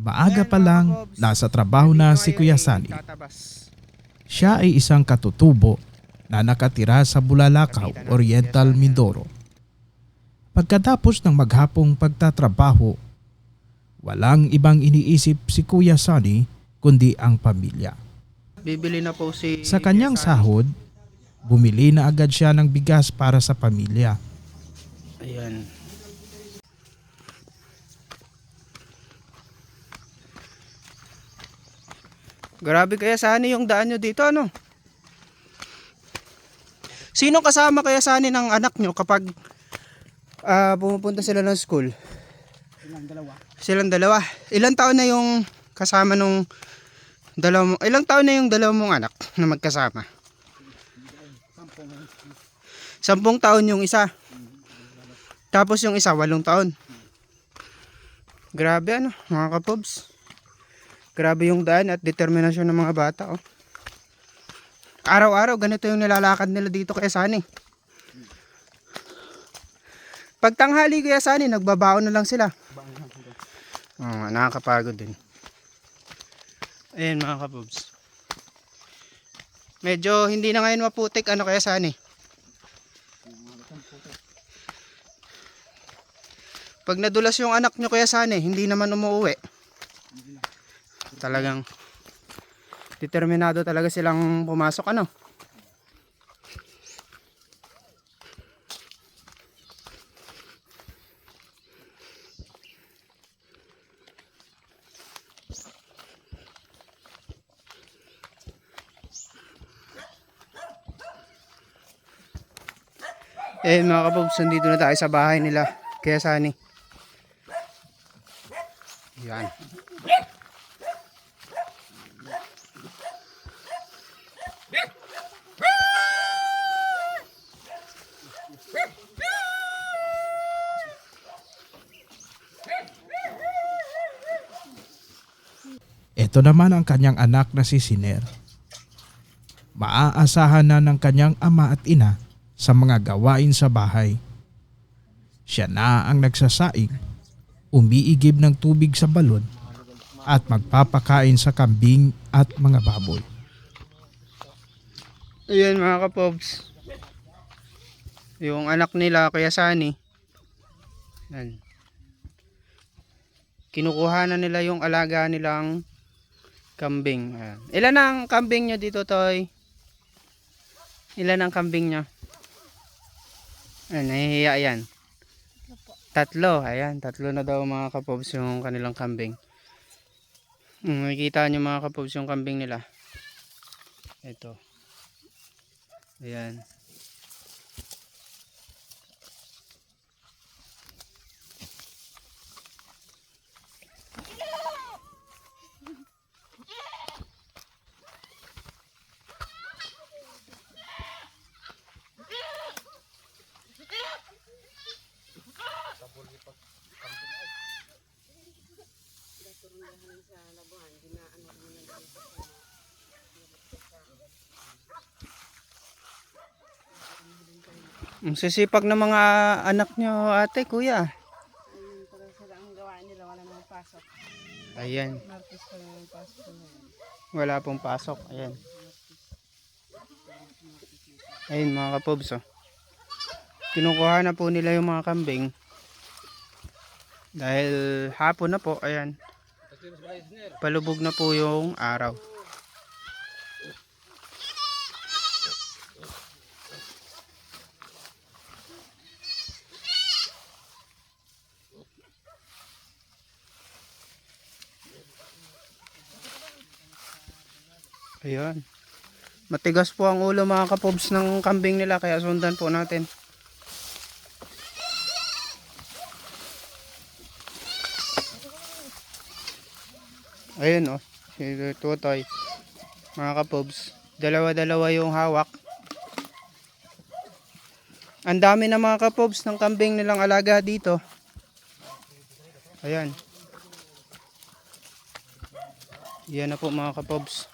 Maaga pa lang, nasa trabaho na si Kuya Sani. Siya ay isang katutubo na nakatira sa Bulalakaw, Oriental, Mindoro. Pagkatapos ng maghapong pagtatrabaho, walang ibang iniisip si Kuya Sani kundi ang pamilya. Bibili na po si... Sa kanyang sahod, bumili na agad siya ng bigas para sa pamilya. Ayan. Grabe kaya sani yung daan nyo dito ano? Sino kasama kaya sani ng anak nyo kapag ah, pumupunta sila ng school? Silang dalawa. Silang dalawa. Ilang taon na yung kasama nung dalawa mo- ilang taon na yung dalawa mong anak na magkasama? Sampung taon yung isa. Tapos yung isa, walong taon. Grabe ano, mga kapobs. Grabe yung daan at determinasyon ng mga bata. Oh. Araw-araw, ganito yung nilalakad nila dito kay Sani. Pag tanghali kaya Sani, nagbabaon na lang sila. Oh, nakakapagod din. Ayan mga kapobs. Medyo hindi na ngayon maputik ano kaya Sani. Pag nadulas yung anak nyo kaya sana eh, hindi naman umuwi. Talagang determinado talaga silang pumasok ano. Eh mga kapobs, nandito na tayo sa bahay nila. Kaya sani. Yan. Ito naman ang kanyang anak na si Siner. Maaasahan na ng kanyang ama at ina sa mga gawain sa bahay. Siya na ang nagsasaing, umiigib ng tubig sa balon at magpapakain sa kambing at mga baboy. Ayan mga kapobs. Yung anak nila kaya sani. Yan. Kinukuha na nila yung alaga nilang kambing. Ayan. Ilan ang kambing nyo dito, Toy? Ilan ang kambing nyo? Ayan, nahihiya yan. Tatlo. Ayan, tatlo na daw mga kapobs yung kanilang kambing. Hmm, makikita nyo mga kapobs yung kambing nila. Ito. Ayan. Ang sisipag ng mga anak nyo ate, kuya. Ayan. Wala pong pasok. Ayan. Ayan mga kapobs oh. Kinukuha na po nila yung mga kambing. Dahil hapon na po, ayan. Palubog na po yung araw. Ayan. Matigas po ang ulo mga kapobs ng kambing nila kaya sundan po natin. Ayun oh, si Tutoy. Mga kapobs, dalawa-dalawa yung hawak. Ang dami na mga kapobs ng kambing nilang alaga dito. Ayan. Yan na po mga kapobs.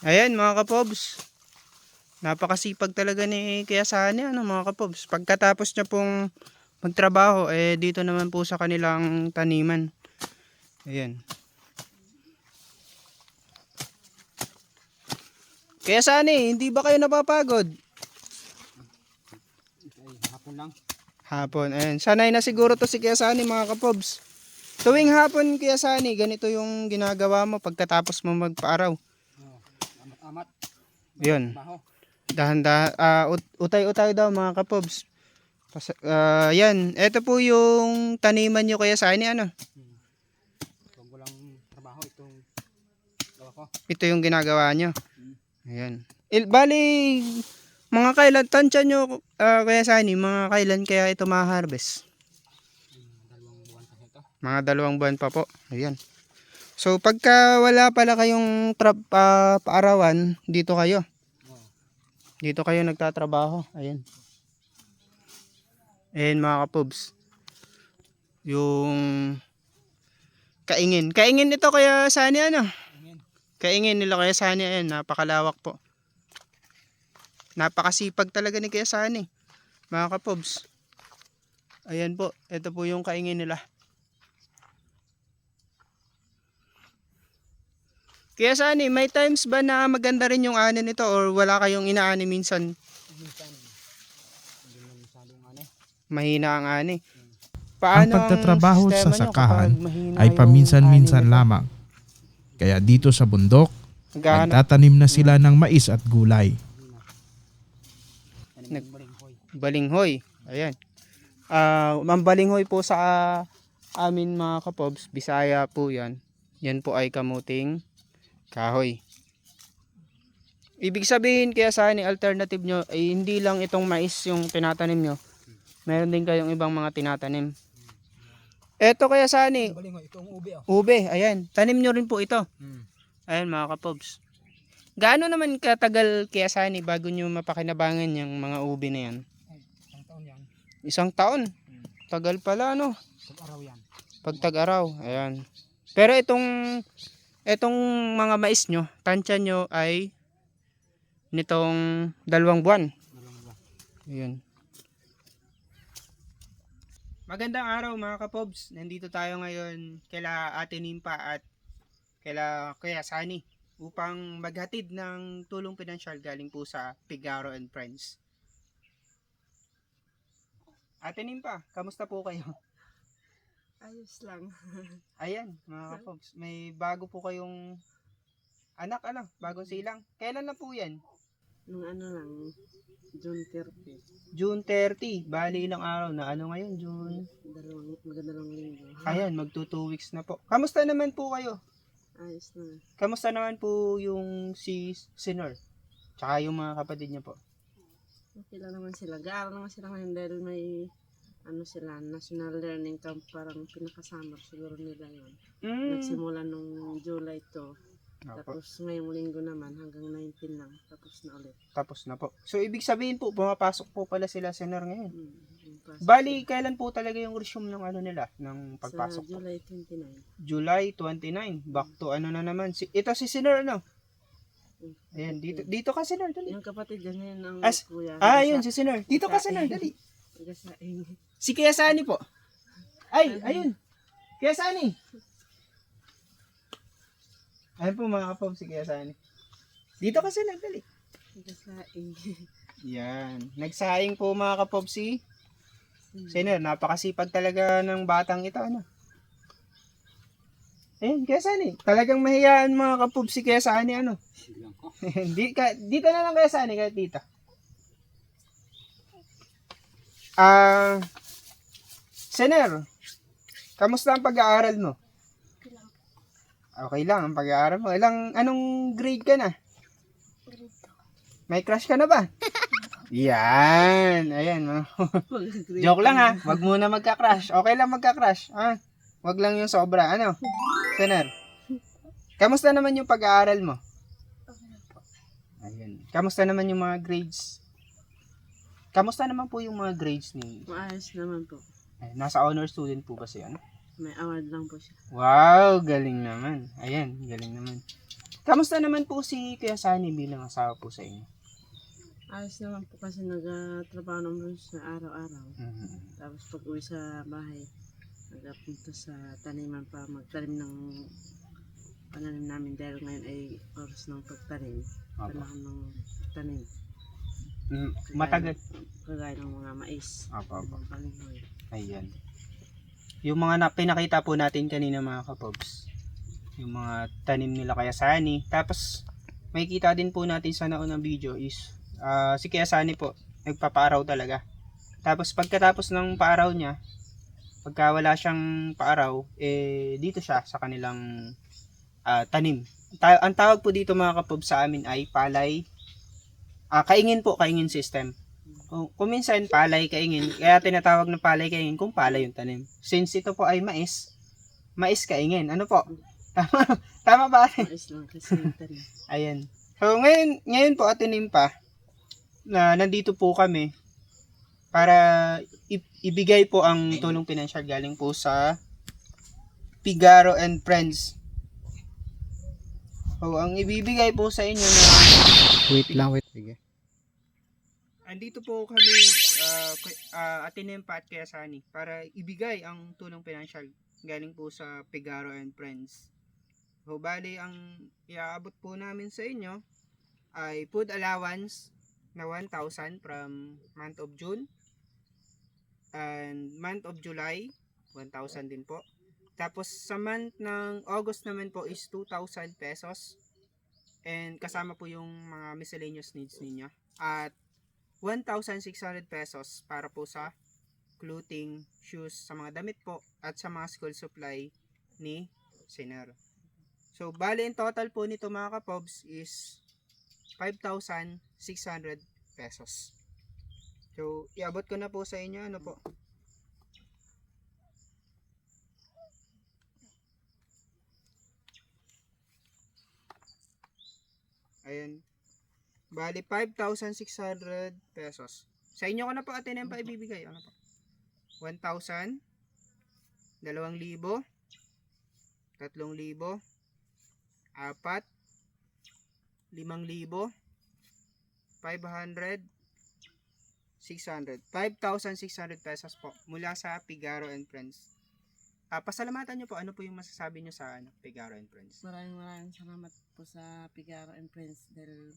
Ayan mga kapobs. Napakasipag talaga ni Kuya Sani ano mga kapobs. Pagkatapos niya pong magtrabaho eh dito naman po sa kanilang taniman. Ayan. Kaya Sani, hindi ba kayo napapagod? hapon lang. Hapon. Ayan. Sanay na siguro to si Kuya Sani mga kapobs. Tuwing hapon Kuya Sani, ganito yung ginagawa mo pagkatapos mo magpaaraw. Amat-amat. Yun. Dahan-dahan, ah, ut- utay-utay daw mga kapobs. Pas- ah, yan, ito po yung taniman nyo kaya sa ano. Pag walang trabaho, itong gawa ko. Ito yung ginagawa nyo. Ayan. Il, bali, mga kailan, tansya nyo ah, kaya sa mga kailan kaya ito ma-harvest? Dalawang buwan kasi ito. Mga dalawang buwan pa po. Ayan. So, pagka wala pala kayong tra- pa- paarawan, dito kayo. Dito kayo nagtatrabaho. Ayan. Ayan mga kapubs. Yung kaingin. Kaingin ito kaya sani ano? Kaingin nila kaya sani. Ayan, napakalawak po. Napakasipag talaga ni kaya sani. Mga kapubs. Ayan po. Ito po yung kaingin nila. Kaya sani, may times ba na maganda rin yung ani nito or wala kayong inaani minsan? Minsan, mahina ang ani. Paano Ang pagtatrabaho sa sistema nyo sakahan ay paminsan-minsan ani lamang. Kaya dito sa bundok, Naghahanap- nagtatanim na sila ng mais at gulay. Nag- balinghoy. Ayan. Ah, ang balinghoy po sa amin mga kapobs, Bisaya po 'yan. Yan po ay kamuting kahoy. Ibig sabihin kaya sa ni alternative nyo ay hindi lang itong mais yung tinatanim nyo. Meron din kayong ibang mga tinatanim. Eto kaya sa ni Yung balinghoy, itong ube oh. ube, ayan. Tanim nyo rin po ito. Hmm. Ayan mga kapobs. Gaano naman katagal kaya sani bago nyo mapakinabangan yung mga ubi na yan? Ay, isang taon yan. Isang taon. Hmm. Tagal pala no. Pag-araw yan. Pag tag-araw. Ayan. Pero itong itong mga mais nyo, tansya nyo ay nitong dalawang buwan. Dalawang buwan. Ayan. Magandang araw mga kapobs. Nandito tayo ngayon kila Ate Nimpa at kila Kuya Sani upang maghatid ng tulong pinansyal galing po sa Pigaro and Friends. Ate Nimpa, kamusta po kayo? Ayos lang. Ayan, mga kapobs, may bago po kayong anak, ano, bagong silang. Kailan na po yan? Nung ano lang, June 30. June 30, bali ilang araw na. Ano ngayon, June? Dalawang, magdalawang linggo. Ayan, magto 2 weeks na po. Kamusta naman po kayo? Ayos na. Kamusta naman po yung si Sinor? Tsaka yung mga kapatid niya po. Okay lang naman sila. Gaaral naman sila ngayon dahil may ano sila, national learning camp parang pinakasama siguro nila yun. Mm. Nagsimula nung July 2. Opo, Tapos ngayong linggo naman hanggang 19 lang. Tapos na ulit. tapos na po. So, ibig sabihin po, pumapasok po pala sila Sinor ngayon. Pasok. Bali, kailan po talaga yung resume ng ano nila, ng Sa pagpasok po? July 29. July 29. Back to ano na naman. Si, ito si Sinor, ano? Ayan, dito, dito ka Sinor, dali. Yung kapatid ngayon ang As- kuya. Ah, yun, si Sinor. Dito ka Sinor, dali. Si Kuya Sani po. Ay, ayun. Kuya Sani. Ayun po mga kapag si Kuya Sani. Dito kasi nagdali. Nagasaing. Yan. Nagsaing po mga kapag si Senior. Napakasipag talaga ng batang ito. Ano? Ayun, Kuya Sani. Talagang mahiyaan mga kapag si Kuya Sani. Ano? Biglang ko. Di, ka, dito na lang Kuya Sani kahit dito. Ah, Sener, kamusta ang pag-aaral mo? Okay lang ang pag-aaral mo. Ilang, anong grade ka na? May crush ka na ba? Yan. Ayan. Joke lang ha. Wag muna magka-crush. Okay lang magka-crush. Ah, wag lang yung sobra. Ano? Sener. Kamusta naman yung pag-aaral mo? Ayun. Kamusta naman yung mga grades? Kamusta naman po yung mga grades ni? Maayos naman po. Ay, nasa honor student po ba siya? Ano? May award lang po siya. Wow, galing naman. Ayan, galing naman. Kamusta naman po si Kuya Sunny bilang asawa po sa inyo? Ayos naman po kasi nagtrabaho naman siya araw-araw. Tapos pag uwi sa bahay, nagpunta sa taniman para magtanim ng pananim namin dahil ngayon ay oras ng pagtanim. Kailangan ng tanim. Mm, Matagal. Kagaya ng mga mais. Opo, opo. Mga kalingoy. Ayan. Yung mga na, pinakita po natin kanina mga kapobs. Yung mga tanim nila kaya Sani. Tapos, makikita din po natin sa naunang video is ah, si Kaya Sani po, nagpapaaraw talaga. Tapos pagkatapos ng paaraw niya, pagka wala siyang paaraw, eh dito siya sa kanilang ah, tanim. Ta- ang tawag po dito mga kapob sa amin ay palay. Ah, kaingin po, kaingin system. Kung, kung minsan palay kaingin, kaya tinatawag na palay kaingin kung palay yung tanim. Since ito po ay mais, mais kaingin. Ano po? Tama, tama ba? Mais lang kasi yung tanim. Ayan. So ngayon, ngayon po atinim pa na nandito po kami para ibigay po ang tulong pinansyal galing po sa Pigaro and Friends. So, ang ibibigay po sa inyo na Wait lang, wait. Sige. andito po kami uh, uh, atinim pa at kaya sani para ibigay ang tulong pinansyal galing po sa Pigaro and Friends. So, bali, ang iaabot po namin sa inyo ay food allowance na 1,000 from month of June and month of July 1,000 din po. Tapos sa month ng August naman po is 2,000 pesos and kasama po yung mga miscellaneous needs ninyo. At 1,600 pesos para po sa clothing, shoes, sa mga damit po at sa mga school supply ni Siner. So, bali in total po nito mga kapobs is 5,600 pesos. So, iabot ko na po sa inyo ano po. Ayan. Bali, 5,600 pesos. Sa inyo ko na po atin pa ibibigay. Ano po? 1,000, 2,000, 3,000, apat, 5,000, 500, 600. 5,600 pesos po mula sa Pigaro and Friends. Ah, pasalamatan nyo po. Ano po yung masasabi nyo sa ano, Pigaro and Friends? Maraming maraming salamat po sa Pigaro and Friends dahil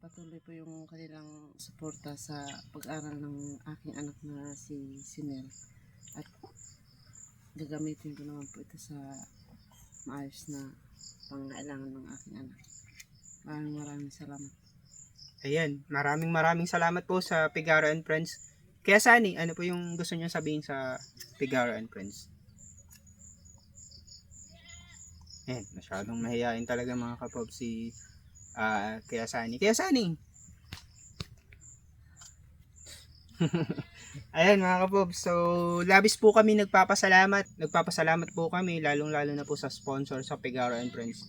patuloy po yung kanilang suporta sa pag-aral ng aking anak na si Sinel. At gagamitin ko naman po ito sa maayos na pangailangan ng aking anak. Maraming maraming salamat. Ayan, maraming maraming salamat po sa Pigaro and Friends. Kaya Sani, ano po yung gusto nyo sabihin sa Pigaro and Friends? Ayan, masyadong mahihain talaga mga kapob si ah Kaya Sani. Kaya Sani! Ayan mga kapob, so labis po kami nagpapasalamat. Nagpapasalamat po kami, lalong lalo na po sa sponsor sa Pigaro and Friends.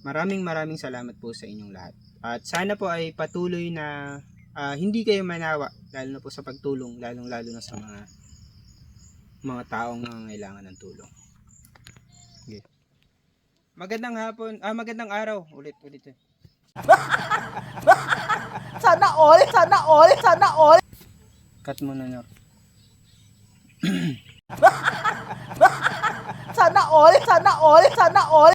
Maraming maraming salamat po sa inyong lahat. At sana po ay patuloy na ah, hindi kayo manawa, lalo na po sa pagtulong, lalong lalo na sa mga mga taong nangangailangan ng tulong. Magandang hapon, ah magandang araw. Ulit, ulit. eh. Sana all, sana all, sana all. Cut mo na, Nor. Sana all, sana all, sana all.